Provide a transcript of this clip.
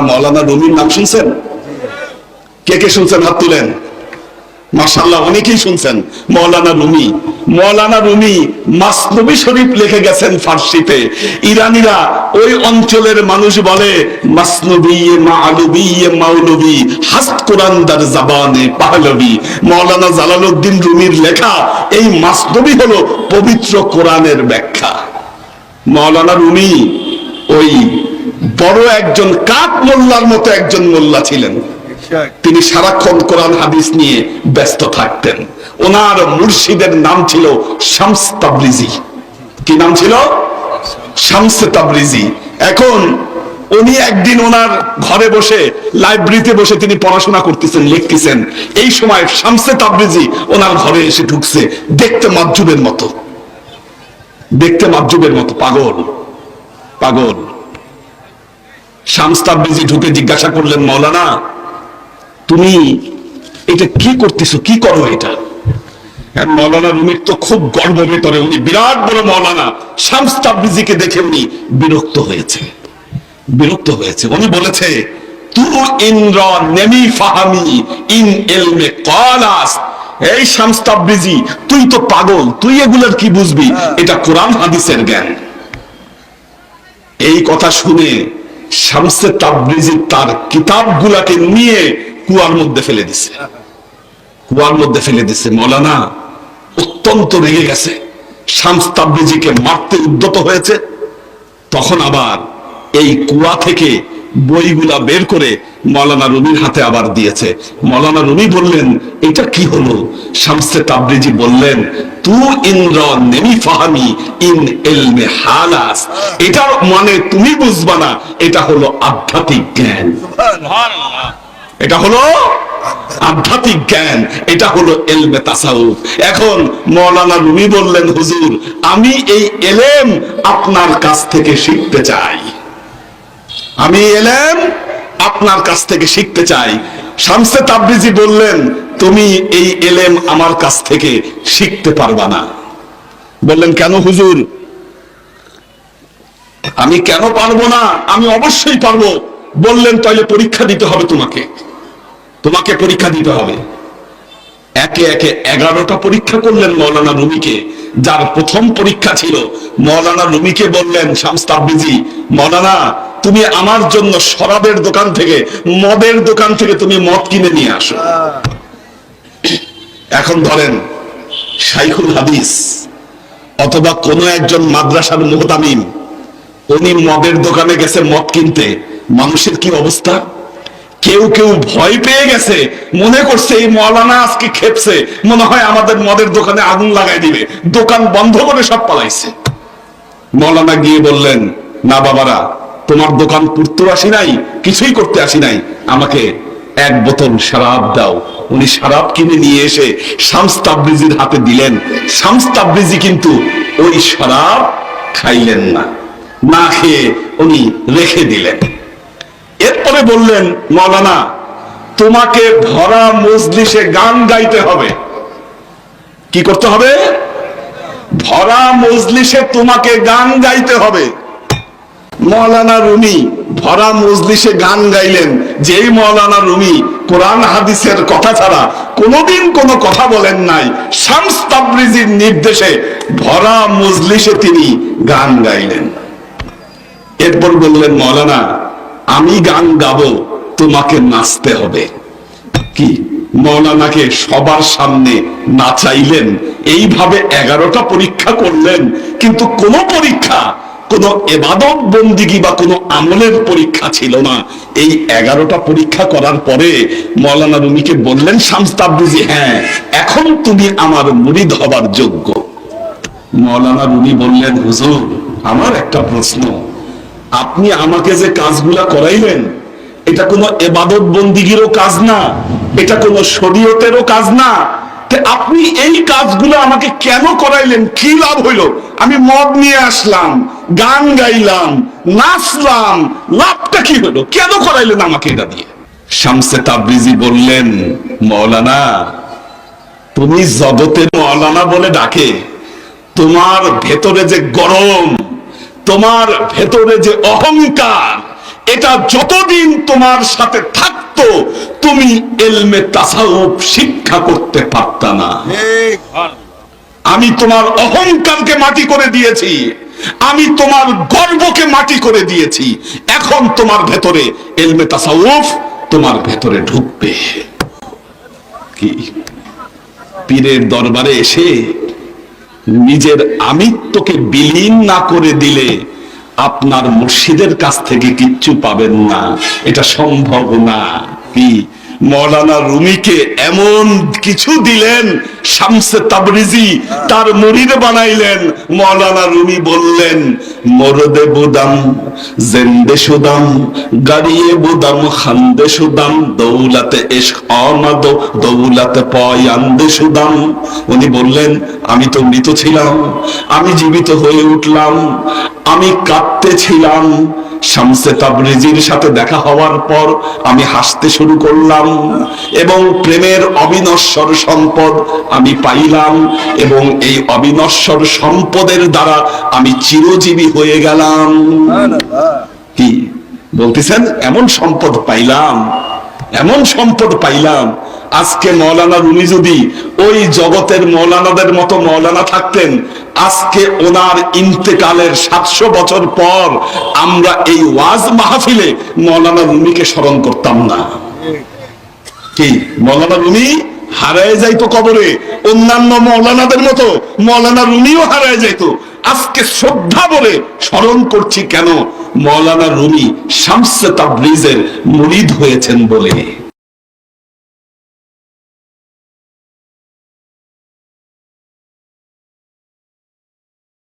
আপনারা মৌলানা রুমির নাম শুনছেন? কে কে শুনছেন? হাত তুলেন। মাশাল্লাহ অনেকেই শুনছেন মৌলানা রুমি। মৌলানা রুমি মাসনবী শরীফ লিখে গেছেন ফার্সিতে। ইরানিরা ওই অঞ্চলের মানুষ বলে জাবানে পাহলবী। মৌলানা জালালউদ্দিন রুমির লেখা, এই মাসনবী হলো পবিত্র কোরআনের ব্যাখ্যা। মৌলানা রুমি, ওই বড় একজন কাক মোল্লার মতো একজন মোল্লা ছিলেন। তিনি সারাক্ষণ কোরআন হাদিস নিয়ে ব্যস্ত থাকতেন। ওনার মুর্শিদের নাম ছিল শামস তাবরিজি। কি নাম ছিল? শামস তাবরিজি। এখন উনি একদিন ওনার ঘরে বসে, লাইব্রেরিতে বসে তিনি পড়াশোনা করতেছেন, লিখতেছেন। এই সময় শামসে তাবরিজি ওনার ঘরে এসে ঢুকছে, দেখতে মাজ্জুবের মতো। দেখতে মাজ্জুবের মতো, পাগল। পাগল। শামস তাবরিজি ঢুকে জিজ্ঞাসা করলেন, মৌলানা, তুমি এটা কি করতেছো? কি করো এটা? মৌলানা রুমির তো খুব গর্ব ভেতরে, উনি বিরাট বড় মৌলানা। শামস তাবরিজিকে দেখে উনি বিরক্ত হয়েছে। বিরক্ত হয়েছে। উনি বলেছে, তু ইন্দ্র নেমি ফাহামি ইন এলমে কলাস এই তুই তো পাগল, তুই এগুলোর কি বুঝবি? এটা কোরআন, হাদিসের জ্ঞান। এই কথা শুনে শামসে তাবরিজি তার নিয়ে কুয়ার মধ্যে ফেলে দিছে। কুয়ার মধ্যে ফেলে দিছে। মৌলানা অত্যন্ত রেগে গেছে। শামস তাবরিজিকে মারতে উদ্যত হয়েছে। তখন আবার এই কুয়া থেকে বইগুলা বের করে মৌলানা রুমির হাতে আবার দিয়েছে। মৌলানা রুমি বললেন এটা কি হলো? শামসে তাবরিজি বললেন তু ইন্দ্র নেমি ফাহামি ইন এলমে হালাস। এটার মানে তুমি বুঝবা না এটা হলো আধ্যাত্মিক জ্ঞান। এটা হলো আধ্যাত্মিক জ্ঞান এটা হলো এলমে তাসাউফ। এখন মৌলানা রুমি বললেন হুজুর আমি এই এলেম আপনার কাছ থেকে শিখতে চাই। আমি এলেম, আপনার কাছ থেকে শিখতে চাই। শামসে তাবরিজি বললেন, তুমি এই এলেম আমার কাছ থেকে শিখতে পারবা না। বললেন, কেন হুজুর? আমি কেন পারব না? আমি অবশ্যই পারব। বললেন তাহলে পরীক্ষা দিতে হবে তোমাকে। তোমাকে পরীক্ষা দিতে হবে। একে একে এগারোটা পরীক্ষা করলেন মৌলানা রুমিকে। যার প্রথম পরীক্ষা ছিল, মৌলানা রুমিকে বললেন শামস্তাবরিজি মৌলানা তুমি আমার জন্য শরাবের দোকান থেকে, মদের দোকান থেকে তুমি মদ কিনে নিয়ে আসো। এখন ধরেন, শাইখুল হাদিস অথবা কোনো একজন মাদ্রাসার মোহতামিম, উনি মদের দোকানে গেছে মদ কিনতে, মানুষের কি অবস্থা? কেউ কেউ ভয় পেয়ে গেছে, মনে করছে এই মলানা আজকে খেপছে, মনে হয় আমাদের মদের দোকানে আগুন লাগাই দিবে, দোকান বন্ধ করে সব পালাইছে। মলানা গিয়ে বললেন, না বাবারা তোমার দোকান পুরতে আসি নাই, কিছুই করতে আসি নাই। আমাকে এক বোতল শরাব দাও। উনি শরাব কিনে নিয়ে এসে শামস তাবরিজির হাতে দিলেন। শামস তাবরিজি কিন্তু ওই শরাব খাইলেন না। না খেয়ে উনি রেখে দিলেন। এরপরে বললেন, মৌলানা, তোমাকে ভরা মজলিসে গান গাইতে হবে। কি করতে হবে? ভরা মজলিসে তোমাকে গান গাইতে হবে। মৌলানা রুমি ভরা মজলিসে গান গাইলেন। যেই মৌলানা রুমি কোরআন হাদিসের কথা ছাড়া কোনোদিন কোনো কথা বলেন নাই। শামস তাবরিজির নির্দেশে ভরা মজলিসে তিনি গান গাইলেন। এরপর বললেন, মৌলানা, আমি গান গাবো, তোমাকে নাচতে হবে। কি? মৌলানাকে সবার সামনে নাচাইলেন। এইভাবে এগারোটা পরীক্ষা করলেন। কিন্তু কোন পরীক্ষা কোন এবাদত বন্দিগি বা কোন আমলের পরীক্ষা ছিল না। এই এগারোটা পরীক্ষা করার পরে মৌলানা রুমিকে বললেন শামস্তাবরিজি হ্যাঁ এখন তুমি আমার মুরিদ হবার যোগ্য। মৌলানা রুমি বললেন, হুজুর, আমার একটা প্রশ্ন। আপনি আমাকে যে কাজগুলা করাইলেন, এটা কোনো এবাদত বন্দিগিরও কাজ না, এটা কোনো শরীয়তেরও কাজ না। আপনি এই কাজগুলো আমাকে কেন করাইলেন? কি লাভ হইল? আমি মদ নিয়ে আসলাম, গান গাইলাম, নাচলাম, লাভটা কি হলো কেন করাইলেন আমাকে এটা দিয়ে? শামসে তাবরিজি বললেন মৌলানা তুমি জগতের মৌলানা বলে ডাকে। তোমার ভেতরে যে গরম, তোমার ভেতরে যে অহংকার, এটা যতদিন তোমার সাথে থাকতো তুমি এলমে তাসাউফ শিক্ষা করতে পারতা না। আমি তোমার অহংকারকে মাটি করে দিয়েছি আমি তোমার গর্বকে মাটি করে দিয়েছি এখন তোমার ভেতরে এলমে তাসাউফ তোমার ভেতরে ঢুকবে। কি? পীরের দরবারে এসে নিজের আমিত্বকে বিলীন না করে দিলে আপনার মুর্শিদের কাছ থেকে কিচ্ছু পাবেন না। এটা সম্ভব না। কি? মৌলানা রুমিকে এমন কিছু দিলেন, শামসে তাবরিজি তার মুরিদ বানাইলেন। মৌলানা রুমি বললেন, মরদে বুদাম, জেন্দে সুদাম, গাড়িয়ে বুদাম, খান্দে সুদাম, দৌলাতে এস অনাদ দৌলাতে পয়ান্দে সুদাম। উনি বললেন আমি তো মৃত ছিলাম, আমি জীবিত হয়ে উঠলাম, আমি কাঁদতে ছিলাম। শামসে তাবরিজির সাথে দেখা হওয়ার পর আমি হাসতে শুরু করলাম এবং প্রেমের অবিনশ্বর সম্পদ আমি পাইলাম এবং এই অবিনশ্বর সম্পদের দ্বারা আমি চিরজীবী হয়ে গেলাম। কি? বলতেছেন, এমন সম্পদ পাইলাম, এমন সম্পদ পাইলাম আজকে মৌলানা রুমি যদি ওই জগতের মৌলানাদের মতো মৌলানা থাকতেন, আজকে ওনার ইন্তেকালের সাতশো বছর পর আমরা এই ওয়াজ মাহফিলে মৌলানা রুমিকে স্মরণ করতাম না। কি? মৌলানা রুমি হারায় যাইতো কবরে, অন্যান্য মৌলানাদের মতো মৌলানা রুমিও হারায় যাইতো। আজকে শ্রদ্ধা বলে স্মরণ করছি কেন মৌলানা রুমি শামসে তাবরিজের মুরিদ হয়েছেন বলে।